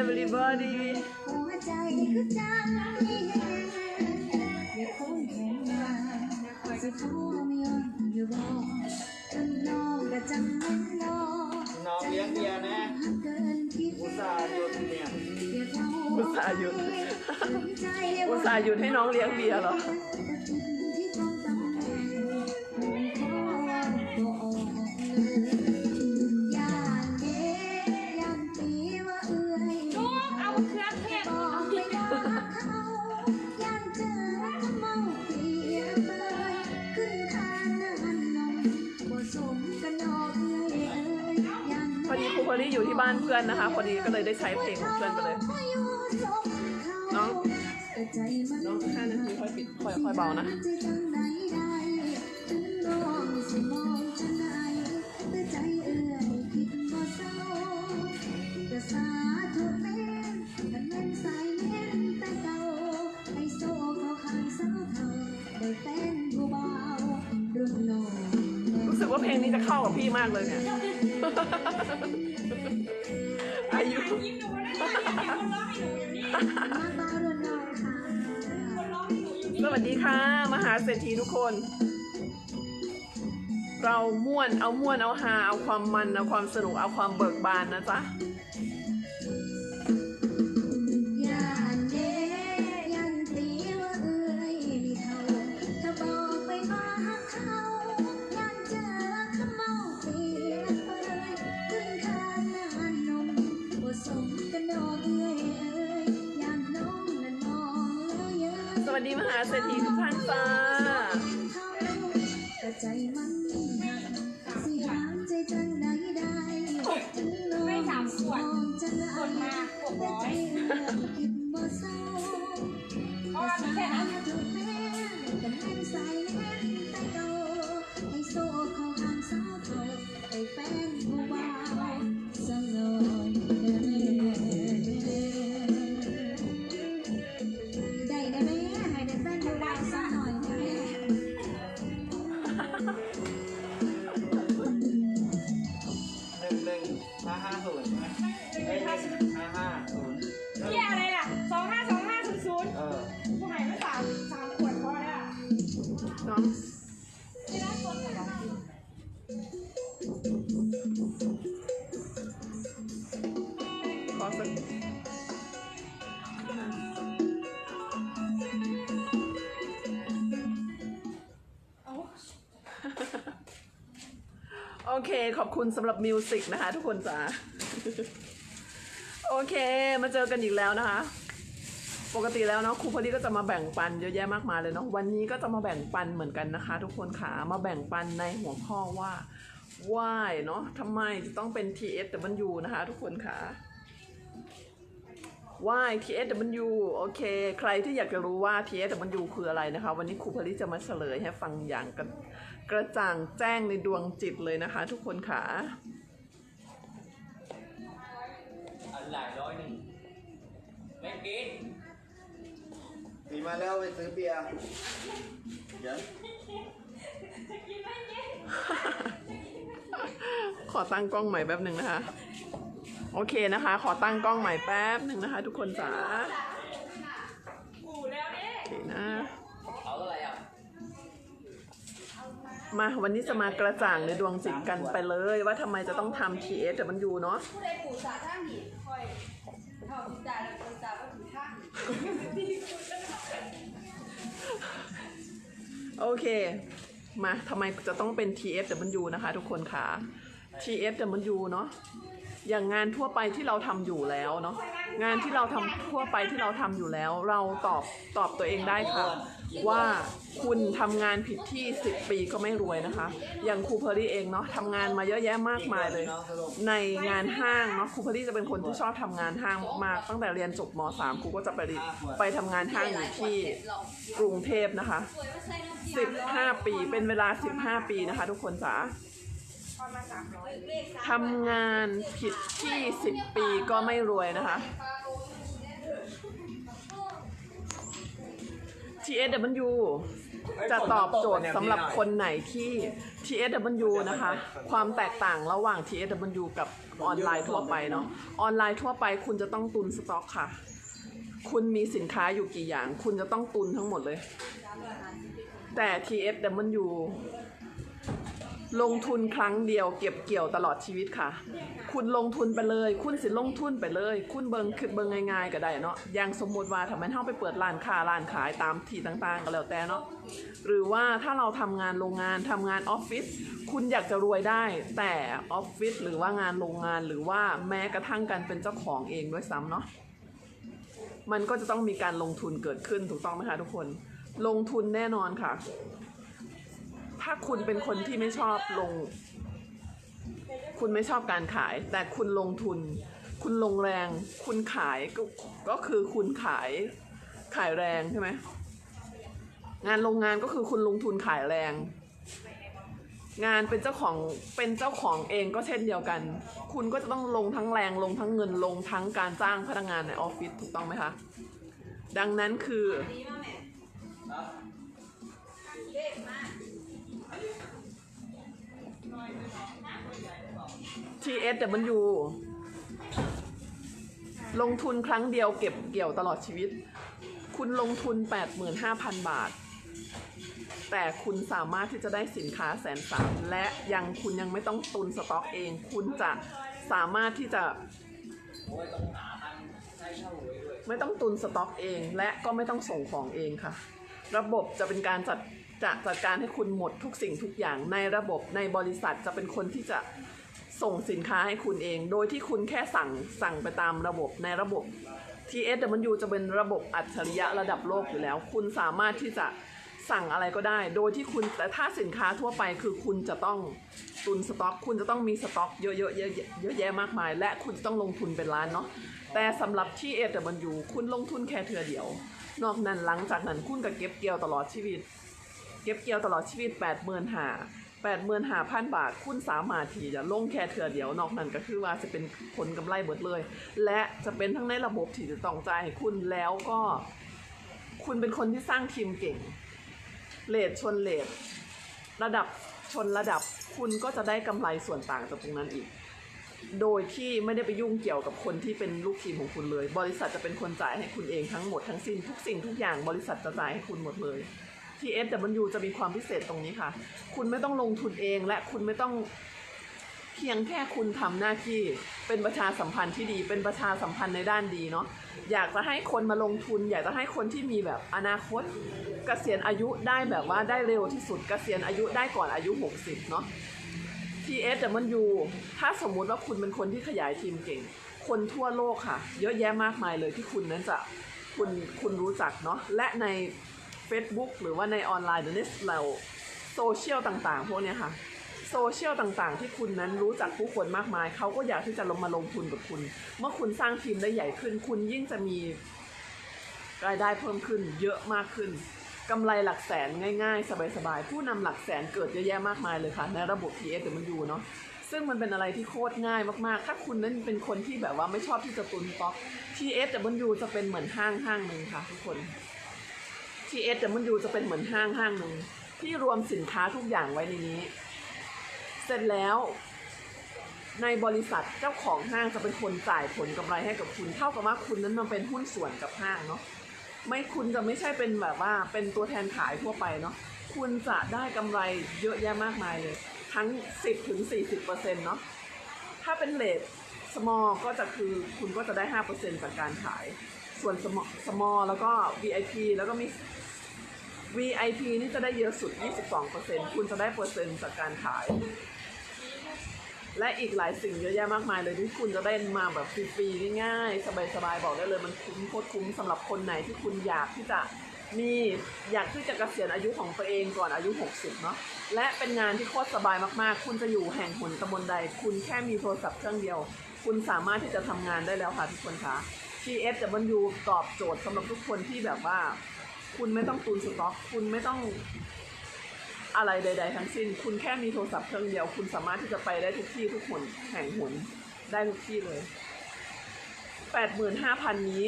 everybody หัวใจคือจังมีแหงอย่าคงแข็งมาสิพ่อไม่ยอมอยู่บ่จนน้องก็จังมันรอน้องเลี้ยงเบียร์นะหักเกินคิดอุตส่าห์หยุดเนี่ยเก็บเอาอุตส่าห์หยุดถึงใจอุตส่าห์หยุดให้น้องเลี้ยงเบียร์เหรอ บ้านเพื่อนนะคะ พอดีก็เลยได้ใช้เพลงของเพื่อนไปเลย น้อง น้องห้านาทีค่อยปิดค่อยค่อยเบานะใจจังใดได้ถึงน้องสิมองจังใดแต่ใจเอื้อยคิดบ่เศร้าแต่สาธุแม่นคันแม่นสายแม่นแต่เก่าให้โซ่เข้าข้างสาวเฒ่าได้แฟนผู้บ่าวรุ่นน้องรู้สึกว่าเพลงนี้จะเข้ากับพี่มากเลยเนี่ย สวัสดีค่ะ มหาเศรษฐีทุกคน เราม่วนเอาม่วนเอาฮาเอาความมันเอาความสนุกเอาความเบิกบานนะจ๊ะ วัสดีมหาเศรษฐีทุกท่านจ้าแต่ใจมันหักสิหามใจจังใดได้ถึงน้องมองจังกดมาหกแต่ร้อใจย เค ขอบคุณสำหรับมิวสิกนะคะ ทุกคนจ้าโอเค มาเจอกันอีกแล้วนะคะ ปกติแล้วเนาะครูพอดีก็จะมาแบ่งปันเยอะแยะมากมายเลยเนาะวันนี้ก็จะมาแบ่งปันเหมือนกันนะคะ ทุกคนขามาแบ่งปันในหัวข้อว่า why เนาะทำไมจะต้องเป็น TSW นะคะ ทุกคนขา why TSW โอเค ใครที่อยากจะรู้ว่า TSW คืออะไรนะคะ วันนี้ครูพลิจะมาเฉลยให้ฟังอย่างกระ กระจ่างแจ้งในดวงจิตเลยนะคะ ทุกคนขาอันหลายร้อยหนึ่งไม่กินตีมาแล้วไปซื้อเบียร์เดี๋ยวขอตั้งกล้องใหม่แป๊บหนึ่งนะคะ โอเคนะคะ ขอตั้งกล้องใหม่แป๊บหนึ่งนะคะ ทุกคนจ๋ากูแล้วเนี่ยโอเคนะ มาวันนี้จะมากระจ่างในดวงจิตกันไปเลย ว่าทำไมจะต้องทำ TSW เนาะผู้ใดปู่สาท่าหีคอยเท่าจิตใจแล้วจิตใจว่าถือท่าหีโอเค มาทำไมจะต้องเป็น TFW นอยู่นะคะ ทุกคนคะ TFW เนาะอย่างงานทั่วไปที่เราทำอยู่แล้วเนาะงานที่เราทำทั่วไปที่เราทำอยู่แล้ว เราตอบตอบตัวเองได้ค่ะ ว่าคุณทำงานผิดที่ 10 ปีก็ไม่รวยนะคะ อย่างครูเพอรี่เองเนาะทำงานมาเยอะแยะมากมายเลย ในงานห้างเนาะครูเพอรี่จะเป็นคนที่ชอบทำงานห้างมากตั้งแต่เรียนจบม .3 ครูก็จะไปไปทำงานห้างอยู่ที่กรุงเทพนะคะ 15 ปีเป็นเวลา 15 ปีนะคะ ทุกคนจ๋าทำงานผิดที่ 10 ปีก็ไม่รวยนะคะ TSW จะตอบโจทย์สำหรับคนไหนที่ TSW นะคะ ความแตกต่างระหว่าง TSW กับออนไลน์ทั่วไปเนาะออนไลน์ทั่วไปคุณจะต้องตุนสต็อกค่ะ คุณมีสินค้าอยู่กี่อย่าง คุณจะต้องตุนทั้งหมดเลย แต่ TSW ลงทุนครั้งเดียวเก็บเกี่ยวตลอดชีวิตค่ะ คุณลงทุนไปเลย คุณสิลงทุนไปเลย คุณเบิงคือเบิงง่ายๆก็ได้เนาะอย่างสมมติว่าทำไมเท่าไปเปิดร้านค้าร้านขายตามที่ต่างๆ ก็แล้วแต่เนาะหรือว่าถ้าเราทำงานโรงงานทำงานออฟฟิศคุณอยากจะรวยได้ แต่ออฟฟิศหรือว่างานโรงงานหรือว่าแม้กระทั่งการเป็นเจ้าของเองด้วยซ้ำเนาะมันก็จะต้องมีการลงทุนเกิดขึ้นถูกต้องไหมคะทุกคน ลงทุนแน่นอนค่ะ ถ้าคุณเป็นคนที่ไม่ชอบลง คุณไม่ชอบการขาย แต่คุณลงทุน คุณลงแรง คุณขายก็ก็คือคุณขายขายแรงใช่ไหมงานโรงงานก็คือคุณลงทุนขายแรง งานเป็นเจ้าของเป็นเจ้าของเองก็เช่นเดียวกัน คุณก็จะต้องลงทั้งแรงลงทั้งเงินลงทั้งการจ้างพนักงานในออฟฟิศถูกต้องไหมคะ ดังนั้นคือ TSW ลงทุนครั้งเดียวเก็บเกี่ยวตลอดชีวิต คุณลงทุน 85,000 บาท แต่คุณสามารถที่จะได้สินค้าแสนสามและยังคุณยังไม่ต้องตุนสต็อกเอง คุณจะสามารถที่จะไม่ต้องตุนสต็อกเอง และก็ไม่ต้องส่งของเองค่ะ ระบบจะเป็นการจัด จะจัดการให้คุณหมดทุกสิ่งทุกอย่างในระบบในบริษัทจะเป็นคนที่จะส่งสินค้าให้คุณเอง โดยที่คุณแค่สั่งสั่งไปตามระบบในระบบ TSW จะเป็นระบบอัจฉริยะระดับโลกอยู่แล้ว คุณสามารถที่จะสั่งอะไรก็ได้ โดยที่คุณแต่ถ้าสินค้าทั่วไปคือคุณจะต้องตุนสต็อก คุณจะต้องมีสต็อกเยอะๆเยอะๆเยอะแยะมากมาย และคุณจะต้องลงทุนเป็นล้านเนาะแต่สำหรับที่ TSW คุณลงทุนแค่เทือเดียว นอกนั้นหลังจากนั้นคุณก็เก็บเกี่ยวตลอดชีวิต เก็บเกี่ยวตลอดชีวิต8 5 0 0 0 8 5 0 0 0 บาทคุณสามารถที่จะลงแค่เทือเดียวนอกนั้นก็คือว่าจะเป็นผลกำไรเบิดเลย และจะเป็นทั้งในระบบที่จะต้องจ่ายให้คุณแล้วก็ คุณเป็นคนที่สร้างทีมเก่งเลทชนเลทระดับชนระดับคุณก็จะได้กำไรส่วนต่างจากตรงนั้นอีก โดยที่ไม่ได้ไปยุ่งเกี่ยวกับคนที่เป็นลูกทีมของคุณเลย บริษัทจะเป็นคนจ่ายให้คุณเองทั้งหมดทั้งสิ้นทุกสิ่งทุกอย่างบริษัทจะจ่ายให้คุณหมดเลย TSW จะมีความพิเศษตรงนี้ค่ะ คุณไม่ต้องลงทุนเองและคุณไม่ต้องเพียงแค่คุณทำหน้าที่เป็นประชาสัมพันธ์ที่ดี เป็นประชาสัมพันธ์ในด้านดีเนาะอยากจะให้คนมาลงทุน อยากจะให้คนที่มีแบบอนาคตเกษียณอายุได้แบบว่าได้เร็วที่สุดเกษียณอายุได้ก่อนอายุ 60 เนาะ TSW ถ้าสมมุติว่าคุณเป็นคนที่ขยายทีมเก่ง คนทั่วโลกค่ะ เยอะแยะมากมายเลยที่คุณนั้นจะคุณคุณรู้จักเนาะและใน Facebook หรือว่าในออนไลน์หรือในเราโซเชียลต่างๆ พวกนี้ค่ะโซเชียลต่างๆ ที่คุณนั้นรู้จักผู้คนมากมาย เขาก็อยากที่จะลงมาลงทุนกับคุณ เมื่อคุณสร้างทีมได้ใหญ่ขึ้น คุณยิ่งจะมีรายได้เพิ่มขึ้น เยอะมากขึ้นกำไรหลักแสนง่ายๆ สบายๆ ผู้นำหลักแสนเกิดเยอะแยะมากมายเลยค่ะ ในระบบ TSW เนาะซึ่งมันเป็นอะไรที่โคตรง่ายมากๆ ถ้าคุณนั้นเป็นคนที่แบบว่าไม่ชอบที่จะตุนสต็อก TSW จะเป็นเหมือนห้างห้างหนึ่งค่ะทุกคน TSW จะเป็นเหมือนห้างห้างหนึ่งที่รวมสินค้าทุกอย่างไว้ในนี้ เสร็จแล้วในบริษัทเจ้าของห้างจะเป็นคนจ่ายผลกำไรให้กับคุณเท่ากับว่าคุณนั้นมาเป็นหุ้นส่วนกับห้างเนาะไม่คุณจะไม่ใช่เป็นแบบว่าเป็นตัวแทนขายทั่วไปเนาะคุณจะได้กำไรเยอะแยะมากมายเลย ทั้ง 10ถึง40เปอร์เซ็นต์เนาะถ้าเป็นเลท small ก็จะคือคุณก็จะได้ 5%จากการขาย ส่วน small small แล้วก็ VIP แล้วก็มี VIP นี่จะได้เยอะสุด 22%คุณจะได้เปอร์เซ็นต์จากการขาย และอีกหลายสิ่งเยอะแยะมากมายเลยที่คุณจะได้มาแบบฟรีๆง่ายๆสบายๆบอกได้เลยมันคุ้มโคตรคุ้มสำหรับคนไหนที่คุณอยากที่จะมีอยากที่จะเกษียณอายุของตัวเองก่อนอายุ 60 เนาะและเป็นงานที่โคตรสบายมากๆ คุณจะอยู่แห่งหนตำบลใด คุณแค่มีโทรศัพท์เครื่องเดียว คุณสามารถที่จะทำงานได้แล้วค่ะทุกคนคะ TS จะบรรยูตอบโจทย์สำหรับทุกคนที่แบบว่า คุณไม่ต้องตุนสต็อก คุณไม่ต้องอะไรใด ๆ ทั้งสิ้น คุณแค่มีโทรศัพท์เครื่องเดียว คุณสามารถที่จะไปได้ทุกที่ทุกหนแห่งหนได้ทุกที่เลยแปดหมื่นห้าพันนี้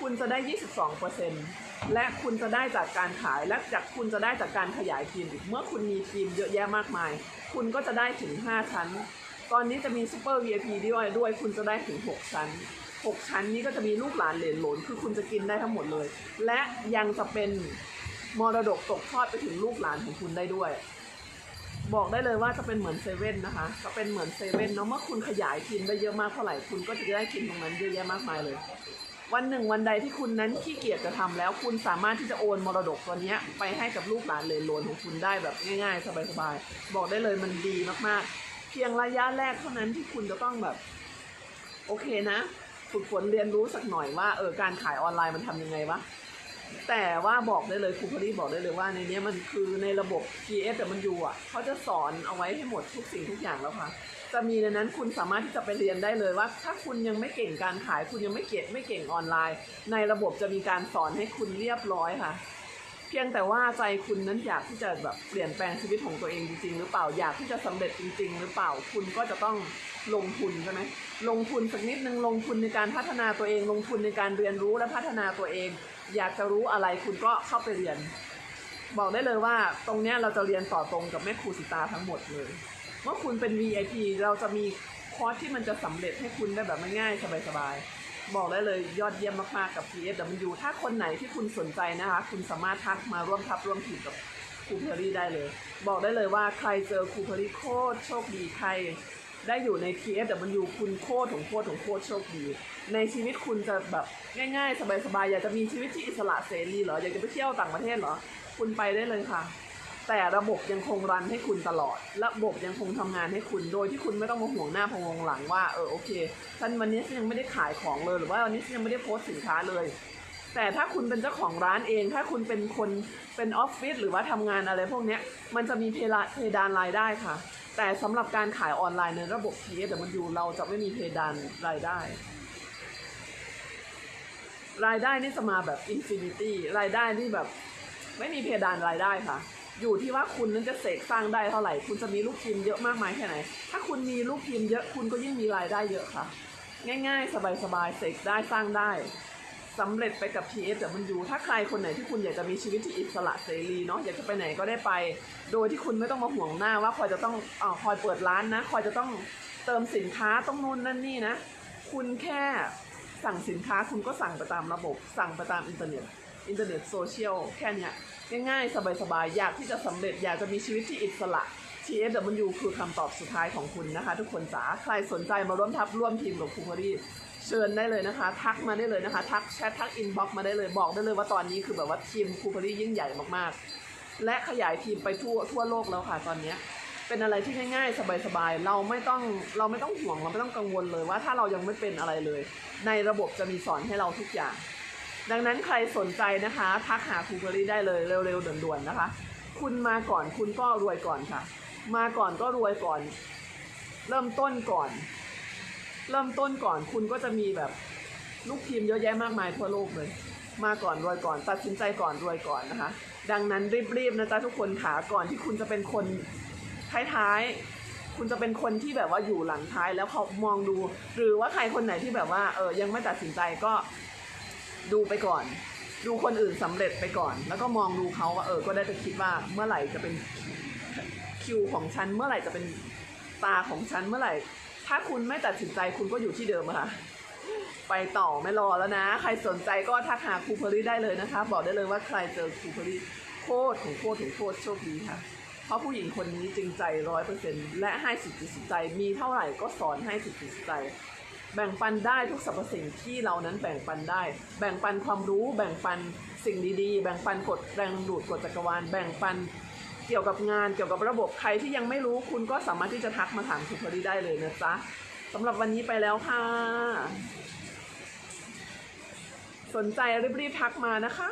คุณจะได้ยี่สิบสองเปอร์เซ็นต์ และคุณจะได้จากการขายและจากคุณจะได้จากการขยายทีมอีกเมื่อคุณมีทีมเยอะแยะมากมาย คุณก็จะได้ถึง 5 ชั้น ตอนนี้จะมีซูเปอร์ VIP ด้วยด้วยคุณจะได้ถึง 6 ชั้น 6 ชั้นนี้ก็จะมีลูกหลานเหลนหลนคือคุณจะกินได้ทั้งหมดเลย และยังจะเป็นมรดกตกทอดไปถึงลูกหลานของคุณได้ด้วย บอกได้เลยว่าจะเป็นเหมือนเซเว่นนะคะ จะเป็นเหมือนเซเว่นเนาะเมื่อคุณขยายทีมได้เยอะมากเท่าไหร่คุณก็จะได้กินตรงนั้นเยอะแยะมากมายเลย วันหนึ่งวันใดที่คุณนั้นขี้เกียจจะทำแล้ว คุณสามารถที่จะโอนมรดกตัวนี้ไปให้กับลูกหลานเหลนโลนของคุณได้แบบง่าย ๆ สบายๆบอกได้เลยมันดีมากๆ เพียงระยะแรกเท่านั้นที่คุณจะต้องแบบ โอเคนะฝึกฝนเรียนรู้สักหน่อยว่าเออการขายออนไลน์มันทำยังไงวะแต่ว่าบอกได้เลยครูพอดีบอกได้เลยว่าในนี้มันคือในระบบ PS แต่มันอยู่อะเขาจะสอนเอาไว้ให้หมดทุกสิ่งทุกอย่างแล้วค่ะ จะมีในนั้นคุณสามารถที่จะไปเรียนได้เลยว่า ถ้าคุณยังไม่เก่งการขายคุณยังไม่เก่งไม่เก่งออนไลน์ ในระบบจะมีการสอนให้คุณเรียบร้อยค่ะ เพียงแต่ว่าใจคุณนั้นอยากที่จะแบบเปลี่ยนแปลงชีวิตของตัวเองจริงๆ หรือเปล่าอยากที่จะสำเร็จจริง ๆ หรือเปล่าคุณก็จะต้องลงทุนใช่ไหมลงทุนสักนิดนึงลงทุนในการพัฒนาตัวเอง ลงทุนในการเรียนรู้และพัฒนาตัวเอง อยากจะรู้อะไรคุณก็เข้าไปเรียน บอกได้เลยว่าตรงเนี้ยเราจะเรียนต่อตรงกับแม่ครูสิตาทั้งหมดเลย เมื่อคุณเป็น VIP เราจะมีคอร์สที่มันจะสำเร็จให้คุณได้แบบง่ายๆสบายๆ บอกได้เลยยอดเยี่ยมมากๆกับ PSW ถ้าคนไหนที่คุณสนใจนะคะ คุณสามารถทักมาร่วมทับร่วมทีมกับครูเพอรี่ได้เลย บอกได้เลยว่าใครเจอครูเพอรี่โคตรโชคดีใครได้อยู่ใน TFW คุณโคตรของโคตรของโคตรโชคดี ในชีวิตคุณจะแบบง่ายๆ สบายๆ อยากจะมีชีวิตที่อิสระเสรีเหรอ อยากจะไปเที่ยวต่างประเทศเหรอ คุณไปได้เลยค่ะ แต่ระบบยังคงรันให้คุณตลอด ระบบยังคงทำงานให้คุณโดยที่คุณไม่ต้องมาห่วงหน้าพะวงหลังว่าเออโอเคฉันวันนี้ฉันยังไม่ได้ขายของเลยหรือว่าวันนี้ฉันยังไม่ได้โพสต์สินค้าเลย แต่ถ้าคุณเป็นเจ้าของร้านเอง ถ้าคุณเป็นคนเป็นออฟฟิศหรือว่าทำงานอะไรพวกนี้มันจะมีเพลาเพดานรายได้ค่ะ แต่สำหรับการขายออนไลน์ในระบบ PSW เราจะไม่มีเพดานรายได้รายได้นี่จะมาแบบอินฟินิตี้รายได้นี่แบบ ไม่มีเพดานรายได้ค่ะ อยู่ที่ว่าคุณนั้นจะเสกสร้างได้เท่าไหร่ คุณจะมีลูกทีมเยอะมากมายแค่ไหน ถ้าคุณมีลูกทีมเยอะคุณก็ยิ่งมีรายได้เยอะค่ะ ง่ายๆ สบายๆ เสกได้สร้างได้สำเร็จไปกับ PS แต่มันอยู่ถ้าใครคนไหนที่คุณอยากจะมีชีวิตที่อิสระเสรีเนาะอยากจะไปไหนก็ได้ไป โดยที่คุณไม่ต้องมาห่วงหน้าว่าคอยจะต้องอ่าคอยเปิดร้านนะ คอยจะต้องเติมสินค้าต้องนู่นนั่นนี่นะ คุณแค่สั่งสินค้าคุณก็สั่งไปตามระบบ สั่งไปตามอินเทอร์เน็ต อินเทอร์เน็ตโซเชียลแค่เนี้ยง่ายๆ สบายๆ อยากที่จะสำเร็จอยากจะมีชีวิตที่อิสระ TSW คือคำตอบสุดท้ายของคุณนะคะ ทุกคนจ๋าใครสนใจมาร่วมทับร่วมทีมกับครูพอดีเชิญได้เลยนะคะ ทักมาได้เลยนะคะทักแชททักอินบ็อกมาได้เลยบอกได้เลยว่าตอนนี้คือแบบว่าทีมครูพอดียิ่งใหญ่มากๆ และขยายทีมไปทั่วทั่วโลกแล้วค่ะตอนเนี้ยเป็นอะไรที่ง่ายๆ สบายๆ เราไม่ต้องเราไม่ต้องห่วงเราไม่ต้องกังวลเลยว่าถ้าเรายังไม่เป็นอะไรเลย ในระบบจะมีสอนให้เราทุกอย่าง ดังนั้นใครสนใจนะคะ ทักหาครูเบอรี่ได้เลยเร็วๆด่วนๆนะคะ คุณมาก่อนคุณก็รวยก่อนค่ะ มาก่อนก็รวยก่อน เริ่มต้นก่อน เริ่มต้นก่อนคุณก็จะมีแบบลูกทีมเยอะแยะมากมายทั่วโลกเลย มาก่อนรวยก่อน ตัดสินใจก่อนรวยก่อนนะคะ ดังนั้นรีบๆนะจ๊ะทุกคนขาก่อนที่คุณจะเป็นคนท้ายๆ คุณจะเป็นคนที่แบบว่าอยู่หลังท้ายแล้วเขามองดู หรือว่าใครคนไหนที่แบบว่าเออยังไม่ตัดสินใจก็ ดูไปก่อน ดูคนอื่นสำเร็จไปก่อน แล้วก็มองดูเขาว่าเออ ก็ได้จะคิดว่าเมื่อไหร่จะเป็นคิวของฉัน เมื่อไหร่จะเป็นตาของฉัน เมื่อไหร่ ถ้าคุณไม่ตัดสินใจคุณก็อยู่ที่เดิมค่ะ ไปต่อไม่รอแล้วนะ ใครสนใจก็ทักหาครูเพอรี่ได้เลยนะคะ บอกได้เลยว่าใครเจอครูเพอรี่โคตรของโคตรของโคตรโชคดีค่ะเพราะผู้หญิงคนนี้จริงใจร้อยเปอร์เซ็นและให้สิทธิสิทธิใจมีเท่าไหร่ก็สอนให้สิทธิสิทธิใจ แบ่งปันได้ทุกสรรพสิ่งที่เรานั้นแบ่งปันได้ แบ่งปันความรู้ แบ่งปันสิ่งดีๆ แบ่งปันกฎแรงดูดกฎจักรวาล แบ่งปันเกี่ยวกับงานเกี่ยวกับระบบใครที่ยังไม่รู้คุณก็สามารถที่จะทักมาถามครูพอดีได้เลยนะจ๊ะสำหรับวันนี้ไปแล้วค่ะ สนใจรีบๆทักมานะคะ